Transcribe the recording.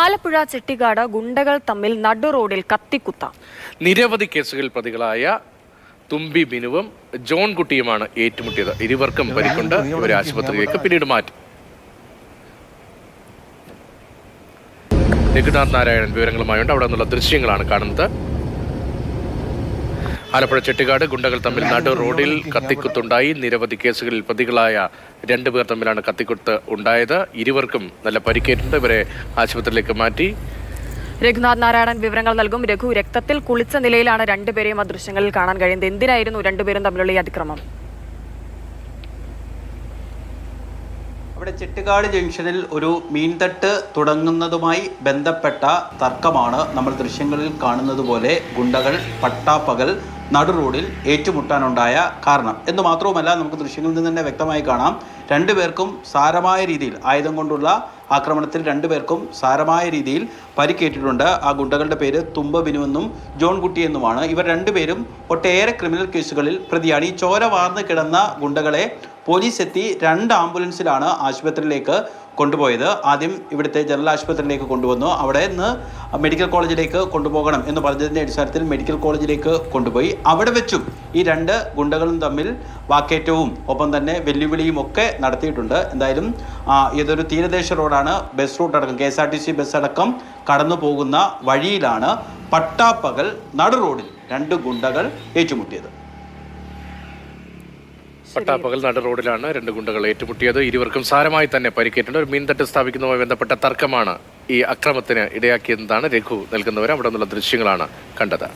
ആലപ്പുഴ ചെട്ടിക്കാട് ഗുണ്ടകൾ തമ്മിൽ നടു റോഡിൽ കത്തിക്കുത്ത. നിരവധി കേസുകളിൽ പ്രതികളായ തുമ്പി ബിനുവും ജോൺ കുട്ടിയുമാണ് ഏറ്റുമുട്ടിയത്. ഇരുവർക്കും പരിക്കുണ്ട്. ഒരു ആശുപത്രിയിലേക്ക് പിന്നീട് മാറ്റി. രഘുനാഥ് നാരായണൻ വിവരങ്ങളുമായുണ്ട്. അവിടെ നിന്നുള്ള ദൃശ്യങ്ങളാണ് കാണുന്നത്. ആലപ്പുഴ ചെട്ടിക്കാട് ഗുണ്ടകൾ തമ്മിൽ നടു റോഡിൽ കത്തിക്കുത്തുണ്ടായി. നിരവധി കേസുകളിൽ പ്രതികളായ രണ്ടുപേർ തമ്മിലാണ് കത്തിക്കുത്ത് ഉണ്ടായത്. ഇരുവർക്കും നല്ല പരിക്കേറ്റിട്ടുണ്ട് ഇവരെ ആശുപത്രിയിലേക്ക് മാറ്റി. രഘുനാഥ് നാരായണൻ വിവരങ്ങൾ നൽകും. രഘു രക്തത്തിൽ കുളിച്ച നിലയിലാണ് രണ്ടുപേരെയും ആ ദൃശ്യങ്ങളിൽ കാണാൻ കഴിയുന്നത്. എന്തിനായിരുന്നു രണ്ടുപേരും തമ്മിലുള്ള ഈ അതിക്രമം? അവിടെ ചെട്ടുകാട് ജംഗ്ഷനിൽ ഒരു മീൻതട്ട് തുടങ്ങുന്നതുമായി ബന്ധപ്പെട്ട തർക്കമാണ് നമ്മൾ ദൃശ്യങ്ങളിൽ കാണുന്നത് പോലെ ഗുണ്ടകൾ പട്ടാപ്പകൽ നടു റോഡിൽ ഏറ്റുമുട്ടാനുണ്ടായ കാരണം. എന്ന് മാത്രവുമല്ല നമുക്ക് ദൃശ്യങ്ങളിൽ നിന്ന് തന്നെ വ്യക്തമായി കാണാം രണ്ടുപേർക്കും സാരമായ രീതിയിൽ ആയുധം കൊണ്ടുള്ള ആക്രമണത്തിൽ രണ്ടുപേർക്കും സാരമായ രീതിയിൽ പരിക്കേറ്റിട്ടുണ്ട്. ആ ഗുണ്ടകളുടെ പേര് തുമ്പ ബിനുവെന്നും ജോൺ കുട്ടി എന്നുമാണ്. ഇവർ രണ്ടുപേരും ഒട്ടേറെ ക്രിമിനൽ കേസുകളിൽ പ്രതിയാണ്. ഈ ചോര വാർന്ന് കിടന്ന ഗുണ്ടകളെ പോലീസ് എത്തി രണ്ട് ആംബുലൻസിലാണ് ആശുപത്രിയിലേക്ക് കൊണ്ടുപോയത്. ആദ്യം ഇവിടുത്തെ ജനറൽ ആശുപത്രിയിലേക്ക് കൊണ്ടുവന്നു. അവിടെ നിന്ന് മെഡിക്കൽ കോളേജിലേക്ക് കൊണ്ടുപോകണം എന്ന് പറഞ്ഞതിന്റെ അടിസ്ഥാനത്തിൽ മെഡിക്കൽ കോളേജിലേക്ക് കൊണ്ടുപോയി. അവിടെ വെച്ചും ഈ രണ്ട് ഗുണ്ടകളും തമ്മിൽ വാക്കേറ്റവും ഒപ്പം തന്നെ വെല്ലുവിളിയും ഒക്കെ നടത്തിയിട്ടുണ്ട്. എന്തായാലും ഇതൊരു തീരദേശ റോഡാണ്. ബസ് റൂട്ട് അടക്കം K S R T C bus അടക്കം കടന്നു പോകുന്ന വഴിയിലാണ് പട്ടാപ്പകൽ നടു റോഡിൽ രണ്ട് ഗുണ്ടകൾ ഏറ്റുമുട്ടിയത്. പട്ടാപ്പകൽ നട റോഡിലാണ് രണ്ട് ഗുണ്ടകൾ ഏറ്റുമുട്ടിയത്. ഇരുവർക്കും സാരമായി തന്നെ പരിക്കേറ്റുണ്ട് ഒരു മീൻതട്ട് സ്ഥാപിക്കുന്നതുമായി ബന്ധപ്പെട്ട തർക്കമാണ് ഈ അക്രമത്തിന് ഇടയാക്കിയതെന്നാണ് രഘു നൽകുന്നവർ അവിടെ നിന്നുള്ള ദൃശ്യങ്ങളാണ് കണ്ടത്.